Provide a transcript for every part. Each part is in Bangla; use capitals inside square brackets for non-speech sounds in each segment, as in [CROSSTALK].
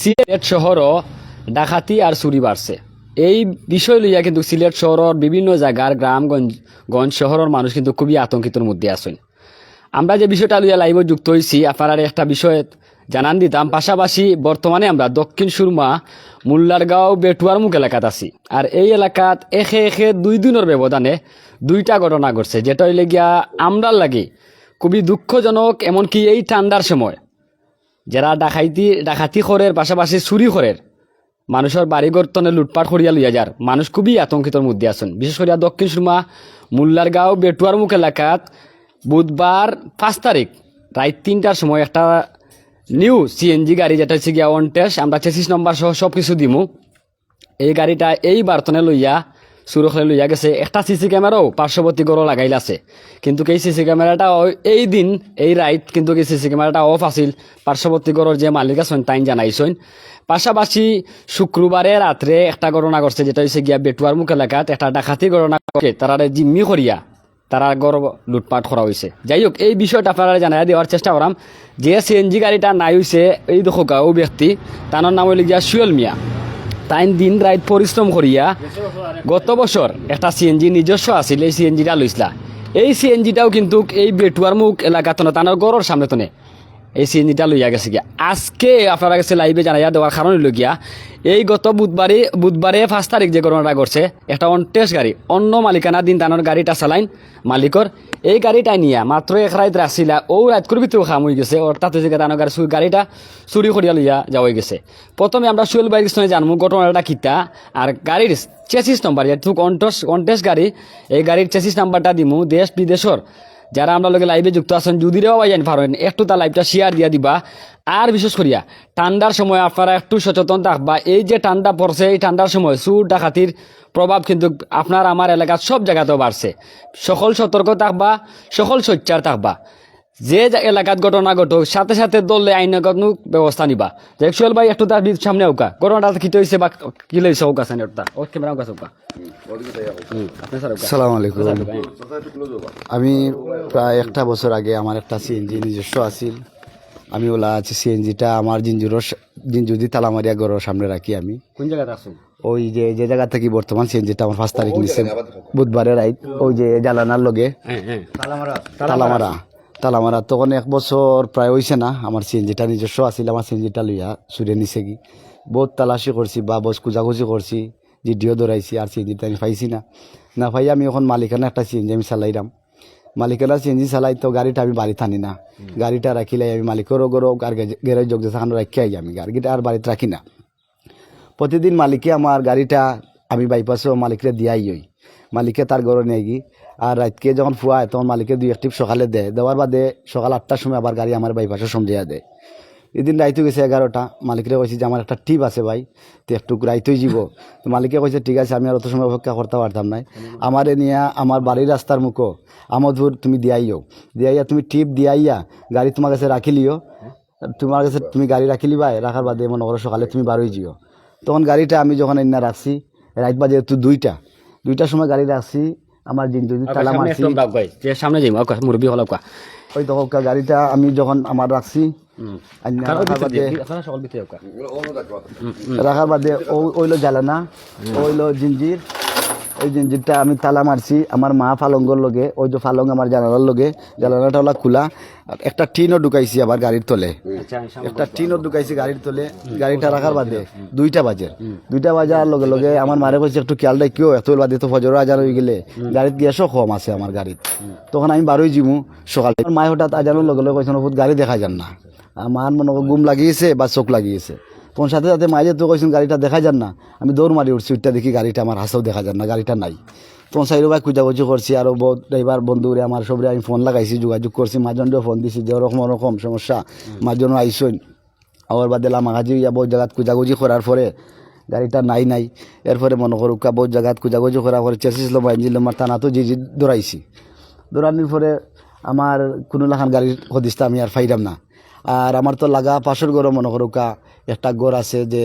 সিলেট শহরও ডাকাতি আর চুরি বাড়ছে। এই বিষয় লইয়া কিন্তু সিলেট শহরের বিভিন্ন জায়গার গ্রামগঞ্জ গঞ্জ শহরের মানুষ কিন্তু খুবই আতঙ্কিতর মধ্যে আছেন। আমরা যে বিষয়টা লইয়া লাইভ যুক্ত হয়েছি আপনার একটা বিষয় জানান দিতাম। পাশাপাশি বর্তমানে আমরা দক্ষিণ সুরমা, মুল্লারগাঁও, বেটুয়ার মুখ এলাকাত আছি। আর এই এলাকাত এখে এখে দুই দিনের ব্যবধানে দুইটা ঘটনা ঘটছে, যেটা হইলে গিয়া আমরার লাগে খুবই দুঃখজনক, এমনকি এই ঠান্ডার সময়। যারা ডাকাইতি, ডাকাতি খরের পাশাপাশি চুরি খরের মানুষের বাড়িঘর তনে লুটপাট করিয়া লইয়া যার। মানুষ খুবই আতঙ্কিতর মধ্যে আছেন। বিশেষ করিয়া দক্ষিণ সুরমা, মুল্লারগাঁও, বেটুয়ার মুখ এলাকাত বুধবার পাঁচ তারিখ, রাত তিনটার সময় একটা নিউ সিএনজি গাড়ি যেটা হচ্ছে গিয়া ওয়ান্টেস আমরা চেসিস নম্বর সহ সব কিছু দিমু। এই গাড়িটা এই বার্তনে লইয়া সুরক্ষা লইয়া গেছে একটা সিসি ক্যামেরাও পার্শ্ববর্তী গড় লাগাইল আছে। কিন্তু এই সিসি ক্যামেরাটা এই দিন, এই রাইট কিন্তু এই সিসি ক্যামেরাটা অফ আছিল পার্শ্ববর্তী গড়ের যে মালিক আছেন তাই জানাইছেন। পাশাপাশি শুক্রবারে রাত্রে একটা ঘটনা ঘটছে যেটা হচ্ছে গিয়া বেটুয়ার মুখ এলাকাত একটা ডাকাতি ঘটনা ঘটে তারা জিম্মি করিয়া তারা গড় লুটপাট করা হয়েছে যাই হোক এই বিষয়টা আপনারা জানাই দেওয়ার চেষ্টা করাম যে সিএনজি গাড়িটা নাই হয়েছে এই দেখো ও ব্যক্তি তার নাম হইল গিয়া সুয়েল মিয়া। তাই দিন রাত পরিশ্রম করিয়া গত বছর একটা সিএনজি নিজস্ব আছিল, এই সিএনজিটা লইছিলা। এই সিএনজিটাও কিন্তু এই বেটুয়ার মুখ এলাকা তনে তানোর গড়ের সামনে তনে এই সিএনজিটা লইয়া গেছে গিয়া। আজকে আপনারা কাছে লাইভে জানাইয়া দেওয়ার কারণ হইল গিয়া, এই গত বুধবারে বুধবারে পাঁচ তারিখ যে ঘটনাটা ঘটছে, একটা অনটেস গাড়ি, অন্য মালিকানা দিন তানোর গাড়িটা চালাইন মালিকর। এই গাড়িটা নিয়া মাত্র এক রাত রাখছিলা ও রাত করে ভিতরে খাম হয়ে গেছে অর্থাৎ গিয়ে তানোর গাড়ি গাড়িটা চুরি করিয়া লইয়া যাওয়া গেছে। প্রথমে আমরা সুয়েল বাইক স্টেশনে জানব ঘটনাটা কিতা আর গাড়ির চেসিস নাম্বার যেহেতু কন্টস কন্টেস্ট গাড়ি, এই গাড়ির চেসিস নাম্বারটা দিমু দেশ বিদেশর যারা আমরা লগে লাইভে যুক্ত আছেন যদি রেও ভাই পারেন একটু তার লাইভটা শেয়ার দিয়া দিবা। আর বিশেষ করিয়া, ঠান্ডার সময় আপনারা একটু সচেতন থাকবা। এই যে ঠান্ডা পড়ছে, এই ঠান্ডার সময় সুর ডাকাতির প্রভাব কিন্তু আপনার, আমার এলাকার সব জায়গাতেও বাড়ছে। সকল সতর্ক থাকবা, সকল সোচ্চার থাকবা। যে এলাকাত ঘটনা ঘটুক সাথে সাথে দলে আইনগত ব্যবস্থা নিবা। যে একচুয়াল ভাই একটু তার সামনে ওকা ঘটনাটা কি হয়েছে বা কি লইছে ওকা সামনে ওটা? ও ক্যামেরা ওকা ওকা সালাম আলাইকুম। হ্যাঁ। আমি প্রায় একটা বছর আগে আমার একটা সিএনজি নিজস্ব আছিল। আমি ওলা আছে সিএনজিটা আমার জিঞ্জুরর জিঞ্জুদি তালামারিয়া গড়ের সামনে রাখি আমি। কোন জায়গাতে আসুন ওই যে যে জায়গা থেকে বর্তমান সিএনজিটা আমার পাঁচ তারিখ নিচ্ছে বুধবারের রাইট ওই যে জালানার লগে। তালামারা। হ্যাঁ তালামারা তালামারা তখন এক বছর প্রায় হয়েছে না আমার সিএনজিটা নিজস্ব আছিল আমার সিএনজিটা লইয়া সুরে নিছে কি। বহুত তালাশি করছি বা বস খুঁজাখুঁজি করছি জিডিও দৌড়াইছি আর সিএনজিটা আমি পাইছি না। না পাই আমি এখন মালিকানা একটা সিএনজি আমি চালাইলাম মালিকানা সিএনজি চালাই তো গাড়িটা আমি বাড়িতে আনি না। গাড়িটা রাখিলে আমি মালিকেরও গরো আর গ্যারেজ যোগ যেখানে রাখি আই আমি। গাড়িটা আর বাড়িতে রাখি না। প্রতিদিন মালিকে আমার গাড়িটা আমি বাইপাসও মালিকরে দিয়াই হই। মালিকে তার ঘরে নিয়ে গি আর রাতকে যখন ফুয়ায়, তখন মালিকে দুই একটি সকালে দেয় দেওয়ার বাদে সকাল আটটার সময় আবার গাড়ি আমার বাইপাসে সমঝিয়া দেয়। এদিন রাইতে গেছে এগারোটা। মালিকরে কইছে যে, আমার একটা টিপ আছে ভাই তো একটু রাইতেই যাব তো মালিকে কইছে, ঠিক আছে, আমি আর অত সময় অপেক্ষা করতে পারতাম নাই আমারে নিয়ে আমার বাড়ির রাস্তার মুখো। আমোদপুর তুমি দিয়াইও। দিয়াইয়া তুমি টিপ দিয়াইয়া গাড়ি তোমার কাছে রাখিলিও তোমার কাছে তুমি গাড়ি রাখিলি ভাই রাখার বাদে মনে করো সকালে তুমি বারোই জিও তখন গাড়িটা আমি যখন এনে রাখছি, রাত বাজে যেহেতু দুইটা। দুইটার সময় গাড়ি রাখছি আমার দিন যদি তালা সামনে মারছি। যে সামনে যাই ওকে মুরবি হল ওকা। ওই তখন গাড়িটা আমি যখন আমার রাখছি রাখার বাদে ওকা ওইলো জ্বালানা ওইলো জিঞ্জির ওই যেটা আমি তালা মারছি আমার মা ফালঙ্গর লগে ওই যে ফালং আমার জানালার লগে জানালাটা হলো খোলা আর একটা টিনও ঢুকাইছি আবার গাড়ির তলে। আচ্ছা একটা টিনও ঢুকাইছি গাড়ির তলে গাড়িটা রাখার বাদে দুইটা বাজে। দুইটা বাজার লগে লগে আমার মারে কইছে একটু খেয়াল রাখিও এত বাদে তো ফজর আজান হয়ে গেলে গাড়িত গ্যাসও কম আছে আমার গাড়িত। তখন আমি বারোই জিমু সকালে। মায় হঠাৎ আজানোর লগে লগে কইছেন বহুত গাড়ি দেখা যান না। আমার মনে গুম লাগিয়েছে বা চোখ লাগিয়েছে। তখন সাথে সাথে মাইজে তো কইছেন গাড়িটা দেখা যান না। আমি দৌড় মারি উঠছি উঠটা দেখি গাড়িটা আমার হাসেও দেখা যান না গাড়িটা নাই। তখন সাইড ভাই খুঁজাখুঁজি করছি আরও বহুত ড্রাইভার বন্ধুরে আমার সবরে আমি ফোন লাগাইছি যোগাযোগ করছি মাজনকেও ফোন দিছি যে ওরকম ওরকম সমস্যা মাজন আইসইন। আবার বাদে লামাগাজি ইয়া বহুত জায়গাত খুঁজাখুঁজি করার পরে গাড়িটা নাই নাই। এরপরে মনে করুকা বহুত জায়গাত খুঁজাখুঁজি করার পরে চেসিস লম্বা ইঞ্জিন লম্বা টানা তো জি জি দৌড়াইছি। দৌড়ানোর পরে আমার কোনো লাখান গাড়ির হদিসটা আমি আর ফাইলাম না। আর আমার তো লাগা পাশের গড় মনে করুকা একটা গড় আছে যে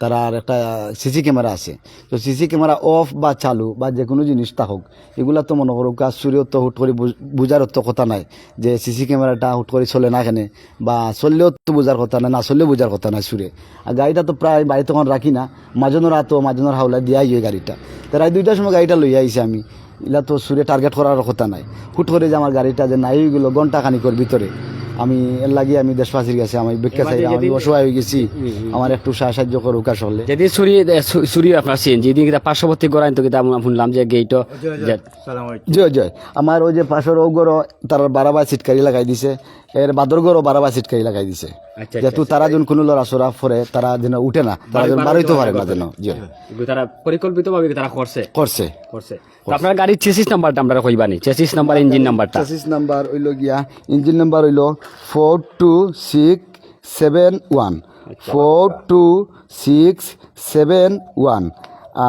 তারা আর একটা সিসি ক্যামেরা আছে। তো সিসি ক্যামেরা অফ বা চালু বা যে কোনো জিনিস হোক, এগুলা তো মনে করো কাজ চুরিও তো হুট করে বুঝ- বুঝার তো কথা নাই যে সিসি ক্যামেরাটা হুট করে চলে না কেনে বা চললেও তো বোঝার কথা নাই, না চললেও বোঝার কথা নাই সুরে আর গাড়িটা তো প্রায় বাড়ি তখন রাখি না, মাজনের হাতো মাজনের হাওলা দিয়াই হয় গাড়িটা। তারা দুইটার সময় গাড়িটা লইয়া আইছে আমি। এগুলা তো সুরে টার্গেট করার কথা নাই। হুট করে যে আমার গাড়িটা যে নাই গেলো ঘণ্টা খানিকর ভিতরে। আমি এর লাগি আমি দেশবাসীর কাছে আমি ভিক্ষা চাই আমি অসহায় হয়ে গেছি আমার একটু সাহায্য করুক আসলে যদি চুরি চুরি আপনার সিন যেদিন কিতা পার্শ্ববর্তী গড়াইন তো কিতা আমরা শুনলাম যে গেইট জয় জয় আমার ওই যে পাশের ও গড় তার বারাবার সিটকারি লাগাই দিছে। এর বাদর গরো বারাবা সিটকারি লাগাই দিছে। আচ্ছা, যেহেতু তারা যখন কোনো লড়া চড়া ফরে তারা যেন উঠে না তারা যেন বাড়াইতে পারে না যেন জয় তারা পরিকল্পিত ভাবে তারা করছে? করছে। করছে। আপনার গাড়ির চেসিস নাম্বারটা আমরা কইবানি। চেসিস নাম্বার ইঞ্জিন নাম্বারটা চেসিস নাম্বার হইল গিয়া ইঞ্জিন নাম্বার হইল four two six seven one four two six seven one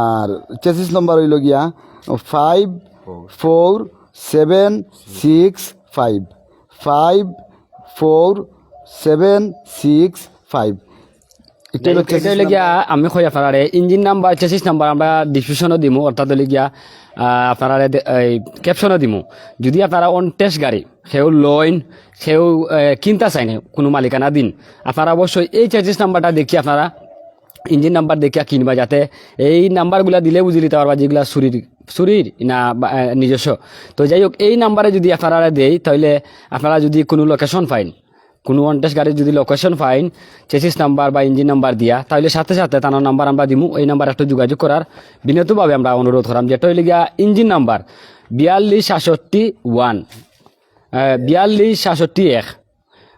আর চেসিস নাম্বার হইল গিয়া five four seven six five five four seven six five এটা আমি কই আপনার ইঞ্জিন নাম্বার চেসিস নাম্বার আমরা ডিসক্রিপশনও দিমু অর্থাৎ হইলে গিয়া আপনারা এই ক্যাপশনও দিমু। যদি আপনারা অন টেস্ট গাড়ি সেও লইন সেও কিনতা চাইনে কোনো মালিকানা দিন আপনারা অবশ্যই এই চেসিস নাম্বারটা দেখি আপনারা ইঞ্জিন নাম্বার দেখিয়া কিনবা যাতে এই নাম্বারগুলা দিলে বুঝি নিতে পারবা যেগুলা চুরির চুরির না নিজস্ব। তো যাই হোক এই নাম্বারে যদি আপনারা দেই তাহলে আপনারা যদি কোনো লোকেশন পাইন কোনো ওয়ান্টেস গাড়ির যদি লোকেশন পাইন চেসিস নাম্বার বা ইঞ্জিন নাম্বার দিয়া তাহলে সাথে সাথে তার নাম্বার আমরা দিমু। এই নাম্বার একটু যোগাযোগ করার বিনীতভাবে আমরা অনুরোধ করাম যেটা হইলে গিয়া ইঞ্জিন নাম্বার বিয়াল্লিশ সাতষট্টি ওয়ান বিয়াল্লিশ সাতষট্টি এক।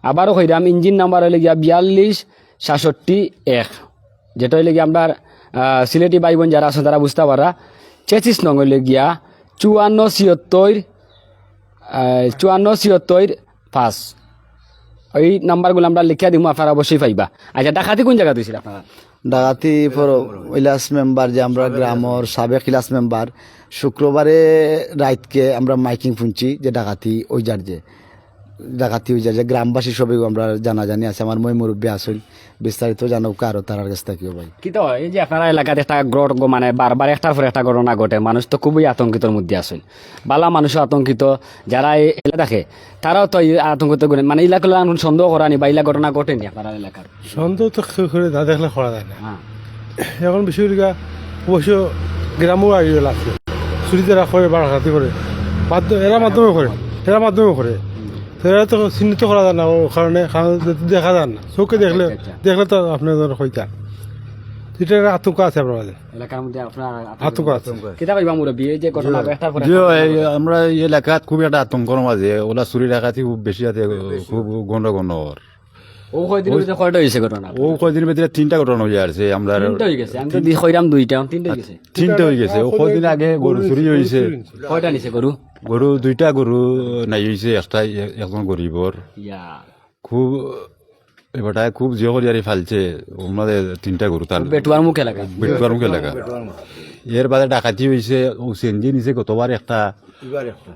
আবারও কইরাম ইঞ্জিন নাম্বার হইলে গিয়া বিয়াল্লিশ সাতষট্টি এক। যেটা হইলে গিয়া আমরা সিলেটি ভাই বোন যারা আছেন তারা বুঝতে পারা হইলে গিয়া চুয়ান্ন ছিয়ত্তর চুয়ান্ন ছিয়ত্তর পাঁচ ওই নাম্বারগুলো আমরা লিখিয়া দিমু আপনারা অবশ্যই পাইবা আচ্ছা ডাকাতি কোন জায়গা দিয়েছিল আপনারা ডাকাতি ফর ইলাস মেম্বার যে আমরা গ্রামর সাবেক ইলাস মেম্বার শুক্রবারে রাইতকে আমরা মাইকিং শুনছি যে ডাকাতি ওই যার যে ডাকাতি ওই যার যে গ্রামবাসী সবাই আমরা জানা জানি আছে। আমার মই মুরব্বী আসল বিস্তারিত জানুক আরও তার কাছ থেকেও ভাই। কি তো এই যে আপনারা এলাকাতে একটা গ্রট মানে বারবার একটার পর একটা ঘটনা ঘটে মানুষ তো খুবই আতঙ্কিতর মধ্যে আসেন বালা মানুষও আতঙ্কিত যারা এই এলাকা থাকে তারাও তো আতঙ্কিত করে মানে এলাকা সন্দেহ করানি বা এলাকা ঘটনা ঘটেনি আপনার এলাকার? সন্দেহ তো করে না দেখলে করা যায় না। হ্যাঁ। এখন বিষয়টা অবশ্য গ্রামও আগে লাগছে চুরিদারা করে বাড়াঘাতি করে। এরা মাধ্যমে করে এরা মাধ্যমে করে। এরা তো চিহ্নিত করা যায় না ও কারণে কারণ দেখা যায় না। চোখে দেখলে আচ্ছা, দেখলে তো আপনাদের হইতা এটা আতঙ্ক আছে আতঙ্ক আমরা এই এলাকাত খুব একটা আতঙ্কর মাঝে ওলা চুরি ডাকাতি খুব বেশি আছে খুব গণ্ড গণ্ড ও কয়দিন ভিতরে কয়টা হয়েছে ঘটনা? ও কয়দিনের ভিতরে তিনটা ঘটনা হয়ে আছে। আমরা তিনটা হয়ে গেছে। আমি তো কইরাম দুইটা। তিনটা হয়ে গেছে। তিনটা হয়ে গেছে। ও কয়দিন আগে গরু চুরি হয়েছে কয়টা নিছে গরু গরু দুইটা গরু নাই হয়েছে একটা একজন গরিবর খুব এবারটা খুব জিও করি আর ফালছে আমাদের তিনটা গরু তার বেটুয়ার মুখ এলাকা বেটুয়ার মুখে লাগা। এর বাদে ডাকাতি হয়েছে ও সেনজি নিছে গতবার একটা।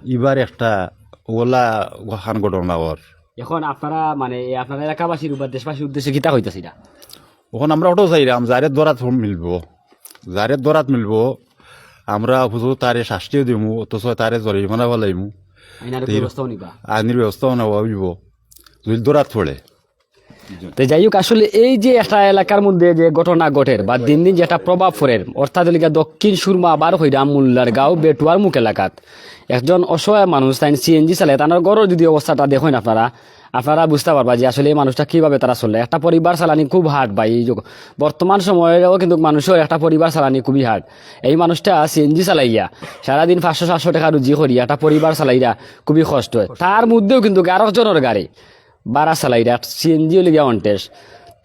এবার একটা। ওলা খান ঘটনা ওর এখন আপনারা মানে আপনার এলাকাবাসীর বা দেশবাসীর উদ্দেশ্যে কিতা হইতাছে না ওখানে আমরা ওটাও চাইলাম যারে দরাত মিলব। যারে দরাত মিলব। আমরা বুঝো তারে শাস্তিও দিমু অথচ তারে জরিমানা বলাইমু আইনার ব্যবস্থাও নেওয়া হইব যদি দরাত পড়ে তো যাই হোক আসলে এই যে একটা এলাকার মধ্যে যে ঘটনা ঘটের বা দিন দিন যেটা প্রভাব পড়ে অর্থাৎ এলাকা দক্ষিণ সুরমা আবার হইরাম মোল্লার গাঁও বেটুয়ার মুখ এলাকাত একজন অসহায় মানুষ তাই সিএনজি চালে তার গড়ের যদি অবস্থাটা দেখেন আপনারা আপনারা বুঝতে পারবা যে আসলে এই মানুষটা কীভাবে তারা চলে একটা পরিবার চালানি খুব হার্ড বা এই বর্তমান সময়েও কিন্তু মানুষের একটা পরিবার চালানি খুবই হার্ড এই মানুষটা সিএনজি চালাইয়া সারাদিন পাঁচশো, সাতশো টাকা রুজি করিয়া একটা পরিবার চালাইয়া খুবই কষ্ট হয়। তার মধ্যেও কিন্তু আরও জনের গাড়ি বারা চালাইরা সিএনজি লিগা অনটেস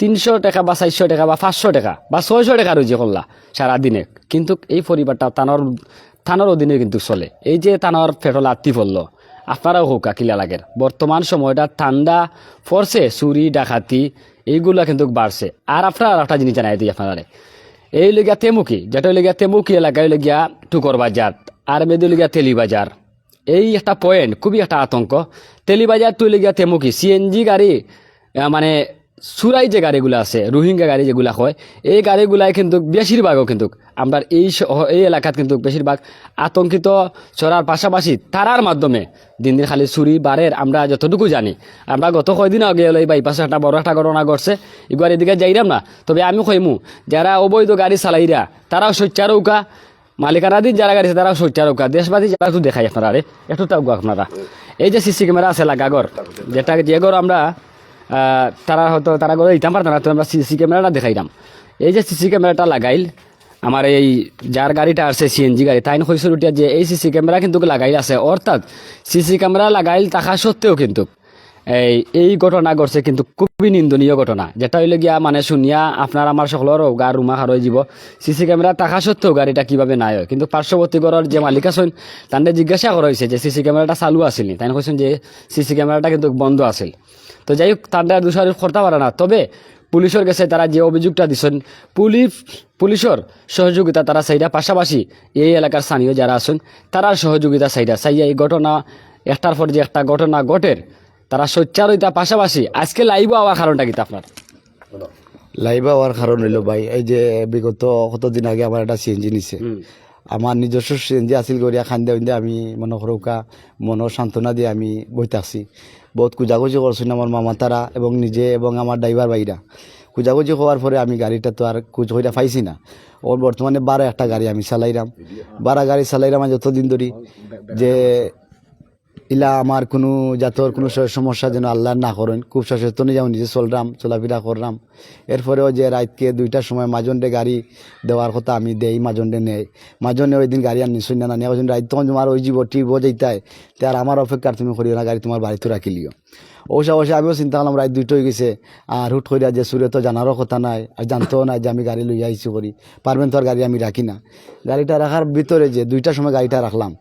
তিনশো টাকা বা চারশো টাকা বা পাঁচশো টাকা বা ছয়শো টাকা রুজি করলা সারাদিনে। কিন্তু এই পরিবারটা তানোর থানোর অধীনে কিন্তু চলে। এই যে তানোর ফেটল আত্মি পড়ল আপনারাও হোক কিলা লাগে বর্তমান সময়টা ঠান্ডা পড়ছে চুরি, ডাকাতি, এইগুলা কিন্তু বাড়ছে। আর আপনারা আর একটা জিনিস জানাই দিই আপনারা এই লেগিয়া তেমুকি যেটা লেগিয়া তেমুকি এলাকায় লেগিয়া টুকর বাজার, আর মেয়েদের লেগিয়া তেলি বাজার এই একটা পয়েন্ট খুবই একটা আতঙ্ক। তেলি বাজার তুই লেগিয়া তেমুকি সিএনজি গাড়ি মানে সুরাই যে গাড়িগুলো আছে, রোহিঙ্গা গাড়ি যেগুলা হয়, এই গাড়িগুলাই কিন্তু বেশিরভাগও কিন্তু আমরা এই এই এলাকাত কিন্তু বেশিরভাগ আতঙ্কিত চড়ার পাশাপাশি তারার মাধ্যমে দিন দিন খালি চুরি, বারের আমরা যতটুকু জানি। আমরা গত কয়দিন আগে হলো এই বাইপাসে একটা বড় একটা ঘটনা ঘটছে এগুয়ার এদিকে যাইরাম না। তবে আমি কইমু, যারা অবৈধ গাড়ি চালাইরা, তারাও সচ্চারৌকা মালিকানাধীন যারা গাড়ি তারাও সচ্চারৌকা দেশবাদী যারা একটু দেখাই আপনারা রে, একটু তাও আপনারা। এই যে সিসি ক্যামেরা আছে লাগাগর যেটা যে ঘর আমরা তারা হয়তো, তারা করে দিতাম পারতাম না, তো আমরা সিসি ক্যামেরাটা দেখাইলাম এই যে সিসি ক্যামেরাটা লাগাইল আমার এই যার গাড়িটা আছে সিএনজি গাড়ি, তাই হয়েছিল যে এই সিসি ক্যামেরা কিন্তু লাগাইল আছে। অর্থাৎ সিসি ক্যামেরা লাগাইল থাকা সত্ত্বেও কিন্তু এই এই ঘটনা ঘটছে কিন্তু খুবই নিন্দনীয় ঘটনা। যেটা হইলে গিয়া মানে শুনিয়া আপনার আমার সকলেরও গা রুমা খার হয়ে যাব সিসি ক্যামেরা থাকা সত্ত্বেও গাড়িটা কীভাবে নাই হয়। কিন্তু পার্শ্ববর্তী ঘরের যে মালিক আছেন তাদের জিজ্ঞাসা করা হয়েছে যে সিসি ক্যামেরাটা চালু আছিল নি? তাই কৈছেন যে সিসি ক্যামেরাটা কিন্তু বন্ধ আছিল। তো যাই হোক তাদের দোষারোপ করতে পারে না তবে পুলিশের কাছে তারা যে অভিযোগটা দিচ্ছেন পুলিশ পুলিশের সহযোগিতা তারা চাইরা পাশাপাশি এই এলাকার স্থানীয় যারা আছেন তারার সহযোগিতা চাইরা চাইয়া এই ঘটনা একটার পর যে একটা ঘটনা ঘটের তারা সোচ্চারিতা পাশাপাশি আজকে লাইভ হওয়ার কারণটা কি আপনার? লাইভা হওয়ার কারণ হইল ভাই এই যে বিগত কতদিন আগে আমার একটা সিএনজি নিছে। আমার নিজস্ব সিএনজি আছিল গড়িয়া খান্দে উন্দে আমি মনে করৌকা মনের সান্ত্বনা দিয়ে আমি বইতে আসি বহুত কুজাকুজি করছেন আমার মামা তারা এবং নিজে এবং আমার ড্রাইভার ভাইরা। কুজাকুজি হওয়ার পরে আমি গাড়িটা তো আর কুচ হইয়া পাইছি না। ওর বর্তমানে বারো একটা গাড়ি আমি চালাইলাম। বারো গাড়ি চালাইলাম যতদিন ধরি। যে ইলা আমার কোনো জাতর কোনো সমস্যা যেন আল্লাহ না করেন। খুব সচেতন যেমন নিজে চলরাম, চলাফেরা করলাম এরপরেও যে রাতকে দুইটার সময় মাজন্ডে গাড়ি দেওয়ার কথা আমি দেই মাজন্ডে নেই। মাজন্ডে ওই দিন গাড়ি আর নিশ্চয় না। নিয়ে ওই রাত তখন তোমার ওই জীব টিপ যাইতাই তার আমার অপেক্ষা তুমি করিও না, গাড়ি তোমার বাড়িতে রাখিলিও। অবশ্য অবশ্যই, আমিও চিন্তা করলাম, রাত দুইটা হয়ে গেছে। আর হুট করিয়া যে সুরে তো জানারও কথা নাই আর জানতেও নাই যে আমি গাড়ি লইয়া আইছি করি পারবেন তো আর গাড়ি আমি রাখি না। গাড়িটা রাখার ভিতরে যে দুইটার সময় গাড়িটা রাখলাম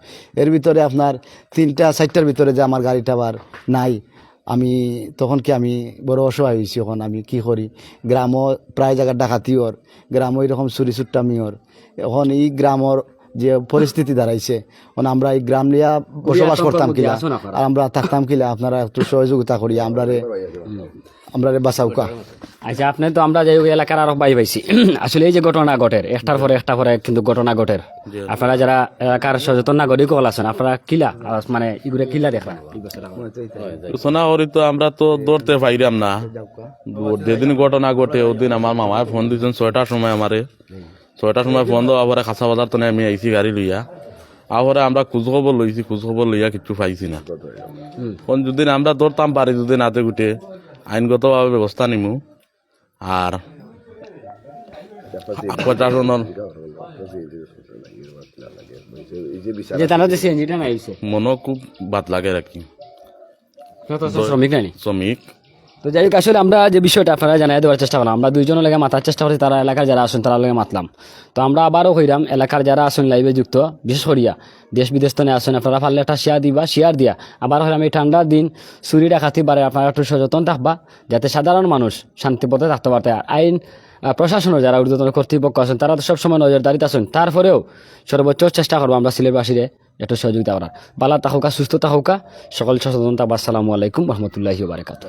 এর ভিতরে আপনার তিনটা চারটার ভিতরে যে আমার গাড়িটা আবার নাই, আমি তখন কি আমি বড় অসহায় হয়েছি এখন, আমি কি করি? গ্রামও প্রায় জায়গা ডাকাতিওর গ্রামও এরকম চুরি চুট্টামিওর এখন এই গ্রামর যে পরিস্থিতি দাঁড়াইছে। আমরা এই গ্রাম নিয়ে বসবাস করতাম কিলা। আর আমরা থাকতাম কিলা আপনারা একটু সহযোগিতা করি আমরা রে আমরা রে বাঁচাউকা আচ্ছা আপনি তো আমরা যাই হোক এলাকার আরও বাই পাইছি। [CLEARS THROAT] আসলে এই যে ঘটনা ঘটের একটার পরে একটা পরে কিন্তু ঘটনা ঘটের। আপনারা যারা এলাকার সচেতন নাগরিক হল আছেন আপনারা কিলা মানে ইগুলো কিলা দেখেন সূচনা করি তো আমরা তো ধরতে পাইলাম না। যেদিন ঘটনা ঘটে ওদিন আমার মামায় ফোন দিয়েছেন ছয়টার সময় আমারে। ছয়টার সময় ফোন দেওয়া পরে খাসা বাজার তো আমি আইছি গাড়ি লইয়া আহরে আমরা খোঁজ খবর লইছি খোঁজ খবর লইয়া কিছু পাইছি না। কোন যদি আমরা ধরতাম পারি যদি নাতে গুটে আইনগতভাবে ব্যবস্থা নিমু। আর প্রশাসনের মনও খুব বাদ লাগে আর কি শ্রমিক শ্রমিক তো যাই হোক, আসলে আমরা যে বিষয়টা আপনারা জানাই দেওয়ার চেষ্টা করলাম, আমরা দুইজনের লেগে মাথার চেষ্টা করছি, তারা এলাকার যারা আসুন তারা লেগে মাতলাম। তো আমরা আবারও হইলাম এলাকার যারা আসুন লাইভে যুক্ত, বিশেষ করিয়া দেশ বিদেশ তো আসুন আপনারা পারলে একটা শেয়ার দিবা শেয়ার দিয়া। আবার হইলাম এই ঠান্ডার দিন চুরি ডাকাতি বারে আপনারা একটু সচেতন থাকবা, যাতে সাধারণ মানুষ শান্তিপথে থাকতে পারতে আইন প্রশাসনের যারা ঊর্ধ্বতন কর্তৃপক্ষ আছেন, তারা তো সবসময় নজরদারিতে আছেন। তারপরেও সর্বোচ্চ চেষ্টা করব আমরা সিলেবাসীরে একটু সহযোগিতা করার। বালা তাহকা সুস্থ তাহকা সকল সচেতনতা থাকবা সালামু আলাইকুম রহমতুল্লাহি বারকাত